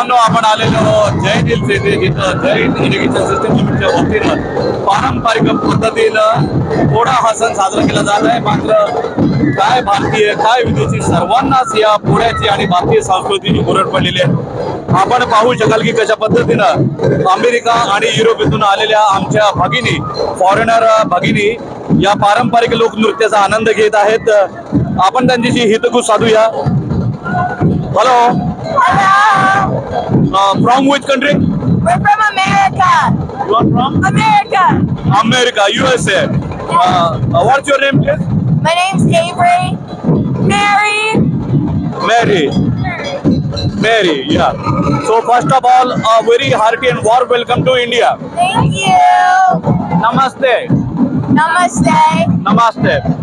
मित्रांनो आपण आलेलो जैन हिल्स येथे जिथं जैन इरिगेशन सिस्टम लिमिटच्या वतीनं पारंपरिक पद्धतीनं पोळा हा सण साजरा केला जात आहे. मात्र काय भारतीय काय विदेशी सर्वांनाच या पोळ्याची आणि भारतीय संस्कृतीची गुरड पडलेली आहे. आपण पाहू शकाल की कशा पद्धतीनं अमेरिका आणि युरोपीतून आलेल्या आमच्या भगिनी फॉरेनर भगिनी या पारंपरिक लोकनृत्याचा आनंद घेत आहेत. आपण त्यांच्याशी हितगुज साधूया. Hello Uh, from which country? We're from America. You are from America. America, USA. Uh, uh, what's your name, please? My name's Avery. Mary. Mary. Mary, yeah. So first of all, a very hearty and warm welcome to India. Thank you. Namaste. Namaste. Namaste.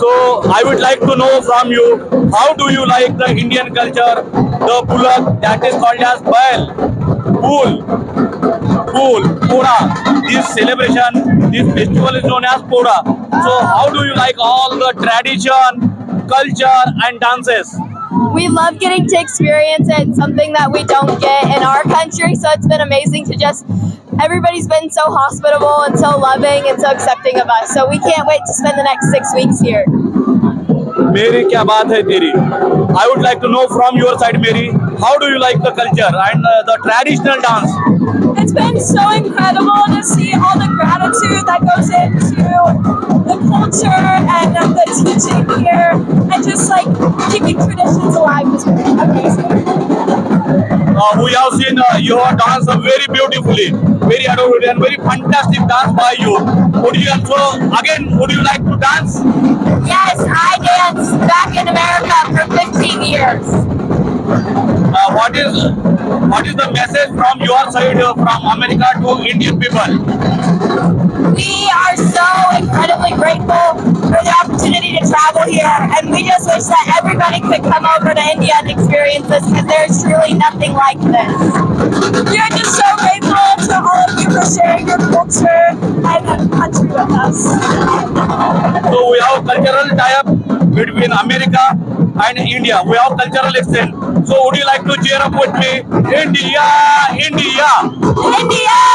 So I would like to know from you, how do you like the Indian culture, the bullock that is called as Bail, Bull, Bull, Poda. This celebration, this festival is known as Poda. So how do you like all the tradition, culture and dances? We love getting to experience it, something that we don't get in our country. So it's been amazing to just, everybody's been so hospitable and so loving and so accepting of us. So we can't wait to spend the next six weeks here. Mary, kya baat hai teri? I would like to know from your side, Mary, how do you like the culture and uh, the traditional dance? It's been so incredible to see all the gratitude that goes into the culture and uh, the teaching here, and just like keeping traditions alive has been amazing. Uh, we have seen uh, your dance very beautifully, very adorable and very fantastic dance by you. Would you also, again, would you like to dance? Yes, I danced back in America for 15 years. Uh, what is what is the message from your side uh, from America to Indian people? We are so incredibly grateful for the opportunity to travel here, and we just wish that everybody could come over to India and experience this because there's truly nothing like this. We are just so grateful to all of you for sharing your culture and country with us. So we have cultural tie-up between America and India. We have cultural exchange. So would you like to cheer up with me? India, India! India!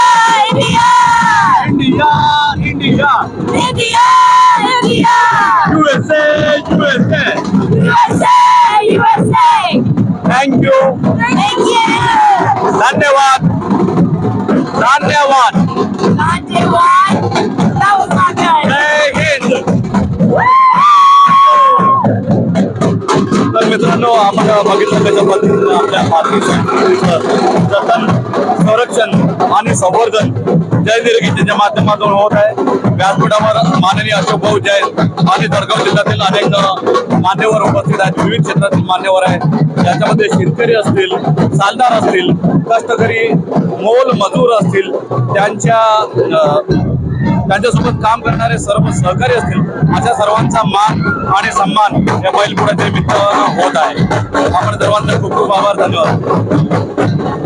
बघितलं त्याच्या पद्धतीनं आपल्या भारतीय संस्कृतीचं जतन संरक्षण आणि संवर्धन जय निर्गीच्या माध्यमातून होत आहे. व्यासपीठावर माननीय अशोक भाऊ जैन आणि जळगाव जिल्ह्यातील अनेक मान्यवर उपस्थित आहेत. विविध क्षेत्रातील मान्यवर आहेत. ज्याच्यामध्ये शेतकरी असतील सालदार असतील कष्टकरी मोल मजूर असतील त्यांच्या त्यांच्यासोबत काम करणारे सर्व सहकारी असतील अशा सर्वांचा मान आणि सन्मान या बैलपोळ्याच्या निमित्त होत आहे. आपण सर्वांचा खूप खूप आभार धन्यवाद.